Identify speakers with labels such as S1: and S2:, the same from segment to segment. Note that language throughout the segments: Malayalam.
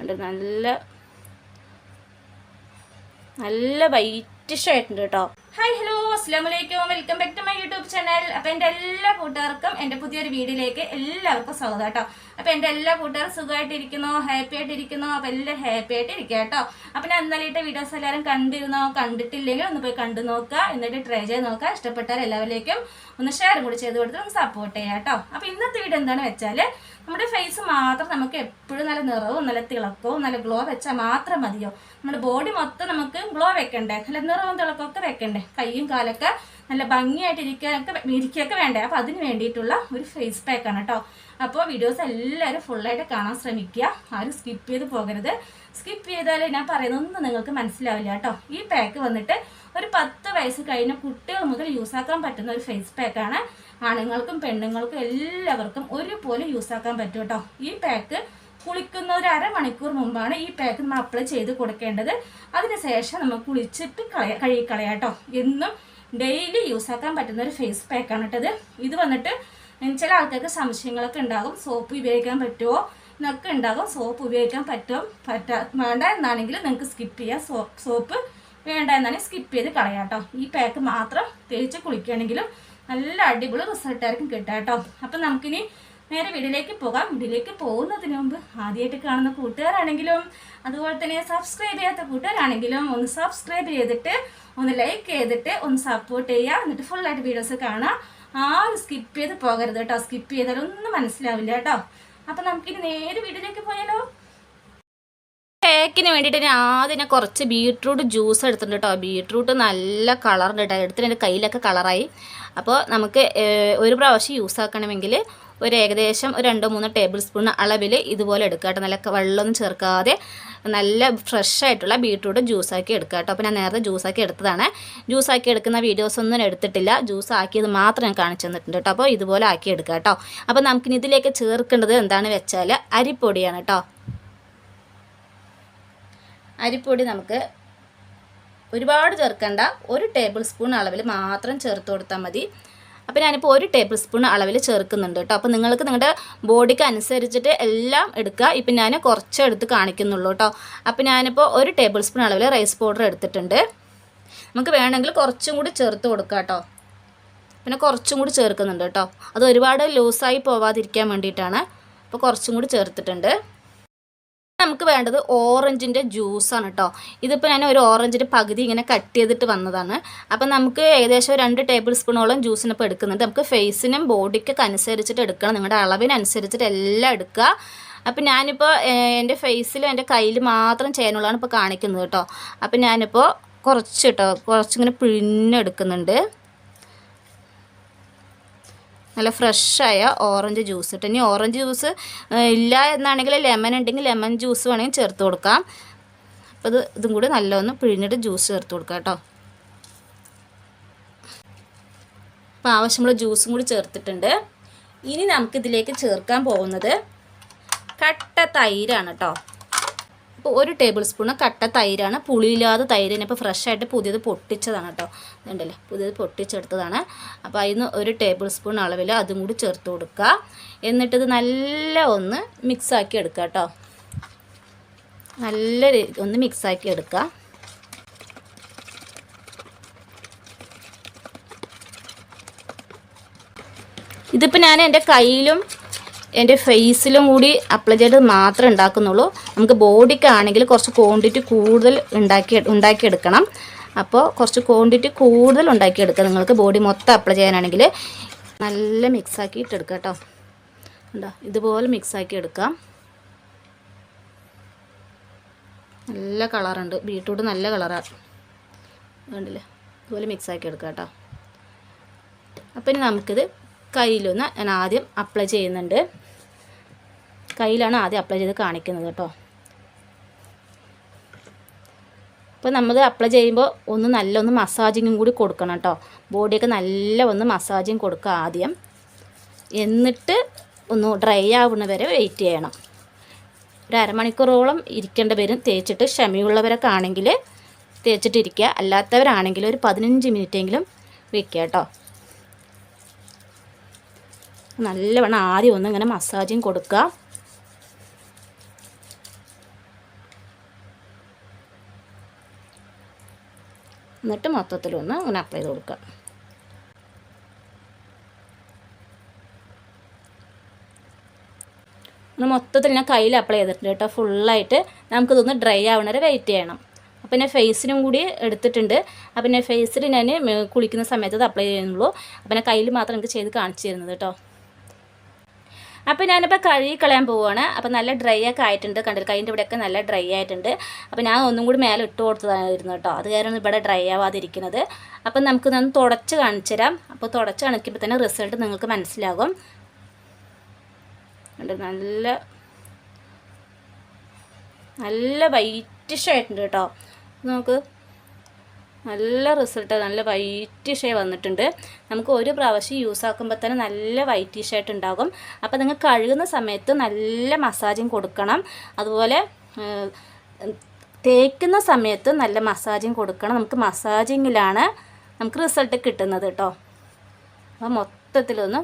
S1: ഉണ്ട് നല്ല നല്ല വൈറ്റിഷ് ആയിട്ടുണ്ട് കേട്ടോ. ഹായ് ഹലോ അസ്സാം വലൈക്കും welcome back to my YouTube channel അപ്പൊ എന്റെ എല്ലാ കൂട്ടുകാർക്കും എന്റെ പുതിയൊരു വീഡിയോയിലേക്ക് എല്ലാവർക്കും സ്വാഗതം കേട്ടോ. അപ്പൊ എന്റെ എല്ലാ കൂട്ടുകാരും സുഖമായിട്ടിരിക്കുന്നോ ഹാപ്പി ആയിട്ടിരിക്കുന്നോ. അപ്പൊ എല്ലാവരും ഹാപ്പി ആയിട്ട് ഇരിക്കുക കേട്ടോ. അപ്പൊ ഞാൻ ഇന്നലെ ഇട്ട വീഡിയോസ് എല്ലാവരും കണ്ടിരുന്നോ കണ്ടിട്ടില്ലെങ്കിൽ ഒന്ന് പോയി കണ്ടു നോക്കുക. എന്നിട്ട് ട്രൈ ചെയ്ത് നോക്കുക. ഇഷ്ടപ്പെട്ടാൽ എല്ലാവരിലേക്കും ഒന്ന് ഷെയർ കൂടി ചെയ്ത് കൊടുത്ത് ഒന്ന് സപ്പോർട്ട് ചെയ്യാം കേട്ടോ. അപ്പൊ ഇന്നത്തെ വീഡിയോ എന്താണെന്ന് വെച്ചാൽ നമ്മുടെ ഫേസ് മാത്രം നമുക്ക് എപ്പോഴും നല്ല നിറവും നല്ല തിളക്കവും നല്ല ഗ്ലോ വെച്ചാൽ മാത്രം മതിയോ? നമ്മുടെ ബോഡി മൊത്തം നമുക്ക് ഗ്ലോ വെക്കണ്ടേ? നല്ല നിറവും തിളക്കമൊക്കെ വെക്കണ്ടേ? കൈയും കാലൊക്കെ നല്ല ഭംഗിയായിട്ട് ഇരിക്കാനൊക്കെ ഇരിക്കുകയൊക്കെ വേണ്ടേ? അപ്പോൾ അതിന് വേണ്ടിയിട്ടുള്ള ഒരു ഫേസ് പാക്കാണ് കേട്ടോ അപ്പോൾ വീഡിയോസ് എല്ലാവരും ഫുള്ളായിട്ട് കാണാൻ ശ്രമിക്കുക. ആരും സ്കിപ്പ് ചെയ്ത് പോകരുത്. സ്കിപ്പ് ചെയ്താൽ ഞാൻ പറയുന്നതൊന്നും നിങ്ങൾക്ക് മനസ്സിലാവില്ല കേട്ടോ ഈ പാക്ക് വന്നിട്ട് ഒരു പത്ത് വയസ്സ് കഴിഞ്ഞ കുട്ടികൾ മുതൽ യൂസ് ആക്കാൻ പറ്റുന്ന ഒരു ഫേസ് പാക്കാണ് ആണുങ്ങൾക്കും പെണ്ണുങ്ങൾക്കും എല്ലാവർക്കും ഒരുപോലെ യൂസ് ആക്കാൻ പറ്റും കേട്ടോ ഈ പാക്ക് കുളിക്കുന്ന ഒരു അരമണിക്കൂർ മുമ്പാണ് ഈ പാക്ക് നമ്മൾ അപ്ലൈ ചെയ്ത് കൊടുക്കേണ്ടത്. അതിനുശേഷം നമ്മൾ കുളിച്ചിട്ട് കളയ കഴുകി കളയാം കേട്ടോ എന്നും ഡെയിലി യൂസ് ആക്കാൻ പറ്റുന്ന ഒരു ഫേസ് പാക്കാണ് കേട്ടത് ഇത്. വന്നിട്ട് ചില ആൾക്കാർക്ക് സംശയങ്ങളൊക്കെ ഉണ്ടാകും. സോപ്പ് ഉപയോഗിക്കാൻ പറ്റുമോ എന്നൊക്കെ ഉണ്ടാകും. സോപ്പ് ഉപയോഗിക്കാൻ പറ്റും. പറ്റാ വേണ്ട എന്നാണെങ്കിൽ നിങ്ങൾക്ക് സ്കിപ്പ് ചെയ്യാം. സോപ്പ് സോപ്പ് വേണ്ട എന്നാണെങ്കിൽ സ്കിപ്പ് ചെയ്ത് കളയാം കേട്ടോ. ഈ പാക്ക് മാത്രം തേച്ച് കുളിക്കുകയാണെങ്കിലും നല്ല അടിപൊളി റിസൾട്ടായിരിക്കും കിട്ടുക കേട്ടോ. അപ്പം നമുക്കിനി നേരെ വീട്ടിലേക്ക് പോകാം. വീട്ടിലേക്ക് പോകുന്നതിന് മുമ്പ് ആദ്യമായിട്ട് കാണുന്ന കൂട്ടുകാരാണെങ്കിലും അതുപോലെ തന്നെ സബ്സ്ക്രൈബ് ചെയ്യാത്ത കൂട്ടുകാരാണെങ്കിലും ഒന്ന് സബ്സ്ക്രൈബ് ചെയ്തിട്ട് ഒന്ന് ലൈക്ക് ചെയ്തിട്ട് ഒന്ന് സപ്പോർട്ട് ചെയ്യുക. എന്നിട്ട് ഫുള്ളായിട്ട് വീഡിയോസ് കാണാം ആരും സ്കിപ്പ് ചെയ്ത് പോകരുത് കേട്ടോ. സ്കിപ്പ് ചെയ്താൽ ഒന്നും മനസ്സിലാവില്ല കേട്ടോ. അപ്പം നമുക്കിനി നേരെ വീട്ടിലേക്ക് പോയാലോ? കേക്കിന് വേണ്ടിയിട്ട് ഞാൻ ആദ്യം ഞാൻ കുറച്ച് ബീട്രൂട്ട് ജ്യൂസ് എടുത്തിട്ടുണ്ട് കേട്ടോ. ബീട്രൂട്ട് നല്ല കളറുണ്ട് കേട്ടോ. എടുത്തിട്ട് എന്റെ കയ്യിലൊക്കെ കളറായി അപ്പോൾ നമുക്ക് ഒരു പ്രാവശ്യം യൂസ് ആക്കണമെങ്കിൽ ഒരു ഏകദേശം ഒരു രണ്ടോ മൂന്നോ ടേബിൾ സ്പൂൺ അളവിൽ ഇതുപോലെ എടുക്കുക കേട്ടോ. നല്ല വെള്ളമൊന്നും ചേർക്കാതെ നല്ല ഫ്രഷ് ആയിട്ടുള്ള ബീട്രൂട്ട് ജ്യൂസാക്കി എടുക്കുക കേട്ടോ. അപ്പോൾ ഞാൻ നേരത്തെ ജ്യൂസാക്കി എടുത്തതാണ്. ജ്യൂസാക്കി എടുക്കുന്ന വീഡിയോസ് ഒന്നും എടുത്തിട്ടില്ല. ജ്യൂസ് ആക്കിയത് മാത്രം ഞാൻ കാണിച്ചു തന്നിട്ടുണ്ട് കേട്ടോ. അപ്പോൾ ഇതുപോലെ ആക്കി എടുക്കുക കേട്ടോ. അപ്പോൾ നമുക്കിനി ഇതിലേക്ക് ചേർക്കേണ്ടത് എന്താണ് വെച്ചാൽ അരിപ്പൊടിയാണ് കേട്ടോ. അരിപ്പൊടി നമുക്ക് ഒരുപാട് ചേർക്കേണ്ട. ഒരു ടേബിൾ സ്പൂൺ അളവിൽ മാത്രം ചേർത്ത് കൊടുത്താൽ മതി. അപ്പോൾ ഞാനിപ്പോൾ ഒരു ടേബിൾ സ്പൂൺ അളവിൽ ചേർക്കുന്നുണ്ട് കേട്ടോ. അപ്പോൾ നിങ്ങൾക്ക് നിങ്ങളുടെ ബോഡിക്ക് അനുസരിച്ചിട്ട് എല്ലാം എടുക്കുക. ഇപ്പം ഞാൻ കുറച്ച് എടുത്ത് കാണിക്കുന്നുള്ളൂ കേട്ടോ. അപ്പോൾ ഞാനിപ്പോൾ ഒരു ടേബിൾ സ്പൂൺ അളവിൽ റൈസ് പൗഡർ എടുത്തിട്ടുണ്ട്. നമുക്ക് വേണമെങ്കിൽ കുറച്ചും കൂടി ചേർത്ത് കൊടുക്കുക കേട്ടോ. പിന്നെ കുറച്ചും കൂടി ചേർക്കുന്നുണ്ട് കേട്ടോ. അത് ഒരുപാട് ലൂസായി പോവാതിരിക്കാൻ വേണ്ടിയിട്ടാണ്. അപ്പോൾ കുറച്ചും കൂടി ചേർത്തിട്ടുണ്ട്. നമുക്ക് വേണ്ടത് ഓറഞ്ചിന്റെ ജ്യൂസാണ് കേട്ടോ ഇതിപ്പോൾ ഞാൻ ഒരു ഓറഞ്ചിന്റെ പകുതി ഇങ്ങനെ കട്ട് ചെയ്തിട്ട് വന്നതാണ്. അപ്പം നമുക്ക് ഏകദേശം രണ്ട് ടേബിൾ സ്പൂണോളം ജ്യൂസിന് ഇപ്പോൾ എടുക്കുന്നുണ്ട്. നമുക്ക് ഫേസിനും ബോഡിക്കൊക്കെ അനുസരിച്ചിട്ട് എടുക്കണം. നിങ്ങളുടെ അളവിനനുസരിച്ചിട്ട് എല്ലാം എടുക്കുക. അപ്പം ഞാനിപ്പോൾ എന്റെ ഫേസിലും എന്റെ കയ്യിൽ മാത്രം ചെയ്യാനുള്ളതാണ് ഇപ്പോൾ കാണിക്കുന്നത് കേട്ടോ അപ്പം ഞാനിപ്പോൾ കുറച്ച് കേട്ടോ കുറച്ചിങ്ങനെ പിഴിഞ്ഞെടുക്കുന്നുണ്ട് നല്ല ഫ്രഷായ ഓറഞ്ച് ജ്യൂസ് ഇട്ട്. ഇനി ഓറഞ്ച് ജ്യൂസ് ഇല്ല എന്നാണെങ്കിൽ ലെമൺ ഉണ്ടെങ്കിൽ ലെമൺ ജ്യൂസ് വേണമെങ്കിൽ ചേർത്ത് കൊടുക്കാം. അപ്പോൾ ഇത് ഇതും കൂടി നല്ലൊന്ന് പിഴിഞ്ഞിട്ട് ജ്യൂസ് ചേർത്ത് കൊടുക്കാം കേട്ടോ. അപ്പോൾ ആവശ്യമുള്ള ജ്യൂസും കൂടി ചേർത്തിട്ടുണ്ട്. ഇനി നമുക്കിതിലേക്ക് ചേർക്കാൻ പോകുന്നത് കട്ട തൈരാണ് കേട്ടോ. അപ്പോൾ ഒരു ടേബിൾ സ്പൂണ് കട്ട തൈരാണ്. പുളിയില്ലാതെ തൈര് ഇപ്പോൾ ഫ്രഷായിട്ട് പുതിയത് പൊട്ടിച്ചതാണ് കേട്ടോ. ഇതുണ്ടല്ലേ? പുതിയത് പൊട്ടിച്ചെടുത്തതാണ്. അപ്പോൾ അതിന് ഒരു ടേബിൾ സ്പൂൺ അളവിൽ അതും കൂടി ചേർത്ത് കൊടുക്കുക എന്നിട്ടിത് നല്ല ഒന്ന് മിക്സാക്കി എടുക്കുക കേട്ടോ. നല്ല ഒന്ന് മിക്സാക്കി എടുക്കുക ഇതിപ്പോൾ ഞാൻ എന്റെ കയ്യിലും എന്റെ ഫേസിലും കൂടി അപ്ലൈ ചെയ്ത് മാത്രമേ ഉണ്ടാക്കുന്നുള്ളൂ. നമുക്ക് ബോഡിക്കാണെങ്കിൽ കുറച്ച് ക്വാണ്ടിറ്റി കൂടുതൽ ഉണ്ടാക്കി ഉണ്ടാക്കിയെടുക്കണം. അപ്പോൾ കുറച്ച് ക്വാണ്ടിറ്റി കൂടുതൽ ഉണ്ടാക്കിയെടുക്കുക നിങ്ങൾക്ക് ബോഡി മൊത്തം അപ്ലൈ ചെയ്യാനാണെങ്കിൽ. നല്ല മിക്സ് ആക്കിയിട്ട് ഇട്ടെടുക്കുക കേട്ടോ. ഉണ്ടോ ഇതുപോലെ മിക്സ് ആക്കി എടുക്കാം. നല്ല കളറുണ്ട് ബീട്രൂട്ട് നല്ല കളറാണ് കണ്ടില്ലേ? ഇതുപോലെ മിക്സാക്കി എടുക്കാം കേട്ടോ. അപ്പം ഇനി നമുക്കിത് കയ്യിലൊന്ന് ഞാൻ ആദ്യം അപ്ലൈ ചെയ്യുന്നുണ്ട്. കയ്യിലാണ് ആദ്യം അപ്ലൈ ചെയ്ത് കാണിക്കുന്നത് കേട്ടോ. അപ്പോൾ നമ്മൾ അപ്ലൈ ചെയ്യുമ്പോൾ ഒന്ന് നല്ല ഒന്ന് മസാജിങ്ങും കൂടി കൊടുക്കണം കേട്ടോ. ബോഡിയൊക്കെ നല്ല ഒന്ന് മസാജിങ് കൊടുക്കുക ആദ്യം. എന്നിട്ട് ഒന്ന് ഡ്രൈ ആവുന്ന വരെ വെയിറ്റ് ചെയ്യണം. ഒരു അരമണിക്കൂറോളം ഇരിക്കേണ്ട പേരും തേച്ചിട്ട് ക്ഷമയുള്ളവരൊക്കെ ആണെങ്കിൽ തേച്ചിട്ടിരിക്കുക. അല്ലാത്തവരാണെങ്കിൽ ഒരു പതിനഞ്ച് മിനിറ്റെങ്കിലും വെക്കുക കേട്ടോ. നല്ലവണ്ണം ആദ്യം ഒന്ന് ഇങ്ങനെ മസാജും കൊടുക്കുക എന്നിട്ട് മൊത്തത്തിലൊന്ന് അങ്ങനെ അപ്ലൈ ചെയ്ത് കൊടുക്കുക ഒന്ന് മൊത്തത്തിൽ ഞാൻ കയ്യിൽ അപ്ലൈ ചെയ്തിട്ടുണ്ട് കേട്ടോ. ഫുള്ളായിട്ട് നമുക്കിതൊന്ന് ഡ്രൈ ആവണ വെയിറ്റ് ചെയ്യണം. അപ്പം ഞാൻ ഫേസിനും കൂടി എടുത്തിട്ടുണ്ട്. അപ്പം ഞാൻ ഫേസിൽ ഞാൻ കുളിക്കുന്ന സമയത്ത് അത് അപ്ലൈ ചെയ്യുന്നുള്ളൂ. അപ്പം ഞാൻ കയ്യിൽ മാത്രം എനിക്ക് ചെയ്ത് കാണിച്ചു തരുന്നത് കേട്ടോ. അപ്പോൾ ഞാനിപ്പോൾ കഴുകി കളയാൻ പോവുകയാണ് അപ്പോൾ നല്ല ഡ്രൈ ഒക്കെ ആയിട്ടുണ്ട്. കണ്ടില്ല? കൈന്റെ ഇവിടെയൊക്കെ നല്ല ഡ്രൈ ആയിട്ടുണ്ട്. അപ്പോൾ ഞാൻ ഒന്നും കൂടി മേലെ ഇട്ട് കൊടുത്തതായിരുന്നു കേട്ടോ. അത് കാരണം ഇവിടെ ഡ്രൈ ആവാതിരിക്കുന്നത്. അപ്പം നമുക്ക് ഒന്ന് തുടച്ച് കാണിച്ചു തരാം. അപ്പോൾ തുടച്ച് കാണിക്കുമ്പോൾ തന്നെ റിസൾട്ട് നിങ്ങൾക്ക് മനസ്സിലാകും. നല്ല നല്ല വൈറ്റിഷ് ആയിട്ടുണ്ട് കേട്ടോ. നമുക്ക് നല്ല റിസൾട്ട് നല്ല വൈറ്റിഷേ വന്നിട്ടുണ്ട്. നമുക്ക് ഒരു പ്രാവശ്യം യൂസ് ആക്കുമ്പോൾ തന്നെ നല്ല വൈറ്റിഷായിട്ട് ഉണ്ടാകും. അപ്പോൾ നിങ്ങൾ കഴുകുന്ന സമയത്ത് നല്ല മസാജിങ് കൊടുക്കണം. അതുപോലെ തേക്കുന്ന സമയത്ത് നല്ല മസാജിങ് കൊടുക്കണം. നമുക്ക് മസാജിങ്ങിലാണ് നമുക്ക് റിസൾട്ട് കിട്ടുന്നത് കേട്ടോ അപ്പോൾ മൊത്തത്തിലൊന്ന്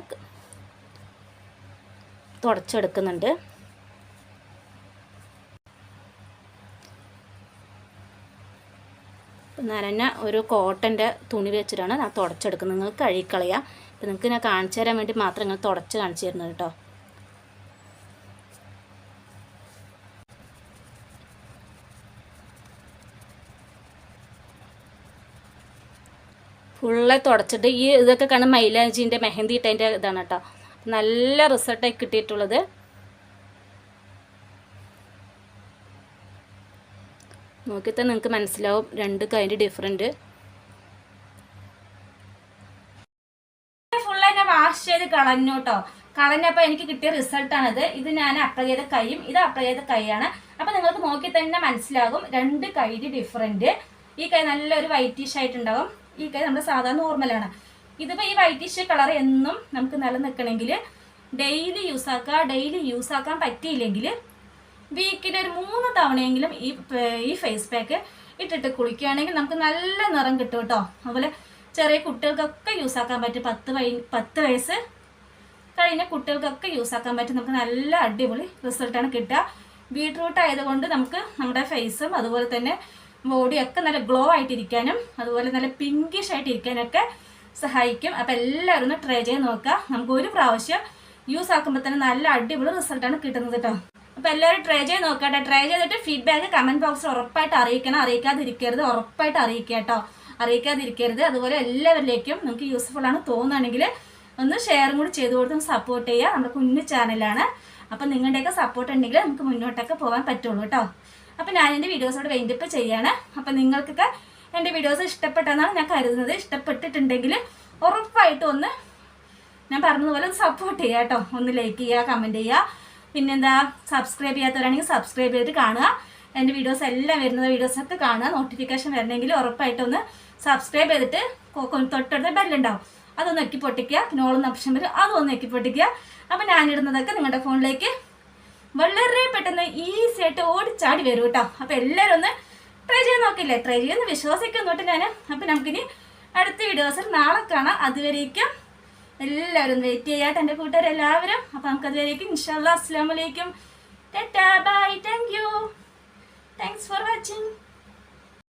S1: തുടച്ചെടുക്കുന്നുണ്ട്. നനഞ്ഞ ഒരു കോട്ടന്റെ തുണി വെച്ചിട്ടാണ് ഞാൻ തുടച്ചെടുക്കുന്നത്. നിങ്ങൾ കഴുകിക്കളയാം. ഇപ്പം നിങ്ങൾക്ക് ഞാൻ കാണിച്ചു തരാൻ വേണ്ടി മാത്രം നിങ്ങൾ തുടച്ച് കാണിച്ചു തരുന്നത് കേട്ടോ. ഫുള്ളെ തുടച്ചിട്ട് ഈ ഇതൊക്കെ കാണും മൈലാജിന്റെ മെഹന്തി ഇട്ടതിന്റെ ഇതാണ് കേട്ടോ. നല്ല റിസൾട്ടായി കിട്ടിയിട്ടുള്ളത്. നോക്കിയാൽ നിങ്ങൾക്ക് മനസ്സിലാവും. രണ്ട് കൈന്റെ ഡിഫറന്റ് ഫുൾ തന്നെ വാഷ് ചെയ്ത് കളഞ്ഞു കേട്ടോ കളഞ്ഞപ്പോൾ എനിക്ക് കിട്ടിയ റിസൾട്ടാണിത് ഇത് ഞാൻ അപ്ലൈ ചെയ്ത കൈയും ഇത് അപ്ലൈ ചെയ്ത കൈയാണ്. അപ്പം നിങ്ങൾക്ക് നോക്കി തന്നെ മനസ്സിലാകും. രണ്ട് കൈയുടെ ഡിഫറന്റ് ഈ കൈ നല്ലൊരു വൈറ്റിഷ് ആയിട്ടുണ്ടാവും. ഈ കൈ നമ്മുടെ സാധാരണ നോർമലാണ് ഇതിപ്പോൾ ഈ വൈറ്റിഷ് കളർ എന്നും നമുക്ക് നിലനിൽക്കണമെങ്കിൽ ഡെയിലി യൂസ് ആക്കുക ഡെയിലി യൂസ് ആക്കാൻ പറ്റിയില്ലെങ്കിൽ വീക്കിൽ ഒരു മൂന്ന് തവണയെങ്കിലും ഈ ഈ ഫേസ് പാക്ക് ഇട്ടിട്ട് കുളിക്കുകയാണെങ്കിൽ നമുക്ക് നല്ല നിറം കിട്ടും കേട്ടോ. അതുപോലെ ചെറിയ കുട്ടികൾക്കൊക്കെ യൂസ് ആക്കാൻ പറ്റും പത്ത് വയ പത്ത് വയസ്സ് കഴിഞ്ഞ കുട്ടികൾക്കൊക്കെ യൂസ് ആക്കാൻ പറ്റും നമുക്ക് നല്ല അടിപൊളി റിസൾട്ടാണ് കിട്ടുക. ബീട്രൂട്ട് ആയതുകൊണ്ട് നമുക്ക് നമ്മുടെ ഫേസും അതുപോലെ തന്നെ ബോഡിയൊക്കെ നല്ല ഗ്ലോ ആയിട്ടിരിക്കാനും അതുപോലെ നല്ല പിങ്കിഷ് ആയിട്ടിരിക്കാനൊക്കെ സഹായിക്കും. അപ്പം എല്ലാവരും ഒന്ന് ട്രൈ ചെയ്ത് നോക്കുക. നമുക്ക് ഒരു പ്രാവശ്യം യൂസ് ആക്കുമ്പോൾ തന്നെ നല്ല അടിപൊളി റിസൾട്ടാണ് കിട്ടുന്നത് കേട്ടോ. അപ്പോൾ എല്ലാവരും ട്രൈ ചെയ്ത് നോക്കട്ടെ. ട്രൈ ചെയ്തിട്ട് ഫീഡ്ബാക്ക് കമന്റ് ബോക്സിൽ ഉറപ്പായിട്ട് അറിയിക്കണം. അറിയിക്കാതിരിക്കരുത്. ഉറപ്പായിട്ട് അറിയിക്കുക കേട്ടോ. അറിയിക്കാതിരിക്കരുത്. അതുപോലെ എല്ലാവരിലേക്കും നിങ്ങൾക്ക് യൂസ്ഫുൾ ആണ് തോന്നുകയാണെങ്കിൽ ഒന്ന് ഷെയറും കൂടി ചെയ്ത് കൊടുത്ത് സപ്പോർട്ട് ചെയ്യുക. നമ്മുടെ കുഞ്ഞു ചാനലാണ് അപ്പം നിങ്ങളുടെയൊക്കെ സപ്പോർട്ട് ഉണ്ടെങ്കിൽ നമുക്ക് മുന്നോട്ടൊക്കെ പോകാൻ പറ്റുള്ളൂ കേട്ടോ. അപ്പം ഞാൻ എന്റെ വീഡിയോസോട് വെയിൻഡപ്പ് ചെയ്യാണ്. അപ്പം നിങ്ങൾക്കൊക്കെ എന്റെ വീഡിയോസ് ഇഷ്ടപ്പെട്ടെന്നാണ് ഞാൻ കരുതുന്നത്. ഇഷ്ടപ്പെട്ടിട്ടുണ്ടെങ്കിൽ ഉറപ്പായിട്ടും ഒന്ന് ഞാൻ പറഞ്ഞതുപോലെ ഒന്ന് സപ്പോർട്ട് ചെയ്യുക കേട്ടോ. ഒന്ന് ലൈക്ക് ചെയ്യുക കമന്റ് ചെയ്യുക. പിന്നെന്താ സബ്സ്ക്രൈബ് ചെയ്യാത്തവരാണെങ്കിൽ സബ്സ്ക്രൈബ് ചെയ്തിട്ട് കാണുക. എന്റെ വീഡിയോസ് എല്ലാം വരുന്ന വീഡിയോസൊക്കെ കാണുക. നോട്ടിഫിക്കേഷൻ വരണമെങ്കിൽ ഉറപ്പായിട്ടൊന്ന് സബ്സ്ക്രൈബ് ചെയ്തിട്ട് തൊട്ടടുത്ത ബെല്ലുണ്ടാവും അതൊന്ന് എക്കി പൊട്ടിക്കുക. പിന്നെ ഓളൊന്ന് ഓപ്ഷൻ വരും. അതൊന്ന് എക്കി പൊട്ടിക്കുക. അപ്പം ഞാനിടുന്നതൊക്കെ നിങ്ങളുടെ ഫോണിലേക്ക് വളരെ പെട്ടെന്ന് ഈസി ആയിട്ട് ഓടിച്ചാടി വരും കേട്ടോ. അപ്പം എല്ലാവരും ഒന്ന് ട്രൈ ചെയ്ത് നോക്കില്ലേ? ട്രൈ ചെയ്യുന്ന വിശ്വസിക്കുന്നോട്ട് ഞാൻ അപ്പം നമുക്കിനി അടുത്ത വീഡിയോസിൽ നാളെ കാണാം. അതുവരേക്കും എല്ലാവരും വെയിറ്റ് ചെയ്യാട്ടെ എന്റെ കൂട്ടുകാരെല്ലാവരും. അപ്പം നമുക്കത് അതുവരേക്കും ഇൻഷാല്ലാ അസ്സാം വലൈക്കും ടാ bye thank you thanks for watching